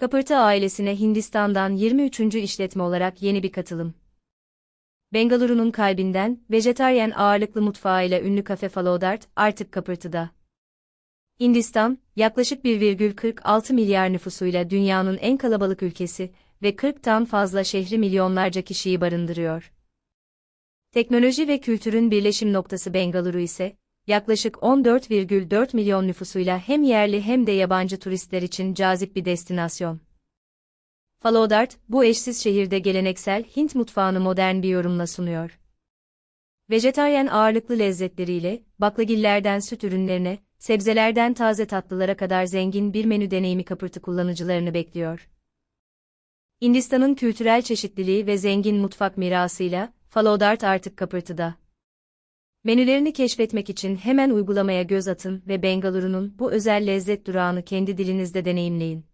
Kapırtı ailesine Hindistan'dan 23. işletme olarak yeni bir katılım. Bengaluru'nun kalbinden, vejetaryen ağırlıklı mutfağıyla ünlü kafe Falodart, artık Kapırtı'da. Hindistan, yaklaşık 1,46 milyar nüfusuyla dünyanın en kalabalık ülkesi ve 40'tan fazla şehri milyonlarca kişiyi barındırıyor. Teknoloji ve kültürün birleşim noktası Bengaluru ise, yaklaşık 14,4 milyon nüfusuyla hem yerli hem de yabancı turistler için cazip bir destinasyon. Falodart, bu eşsiz şehirde geleneksel Hint mutfağını modern bir yorumla sunuyor. Vejetaryen ağırlıklı lezzetleriyle, baklagillerden süt ürünlerine, sebzelerden taze tatlılara kadar zengin bir menü deneyimi kapırtı kullanıcılarını bekliyor. Hindistan'ın kültürel çeşitliliği ve zengin mutfak mirasıyla, Falodart artık kapırtıda. Menülerini keşfetmek için hemen uygulamaya göz atın ve Bengaluru'nun bu özel lezzet durağını kendi dilinizde deneyimleyin.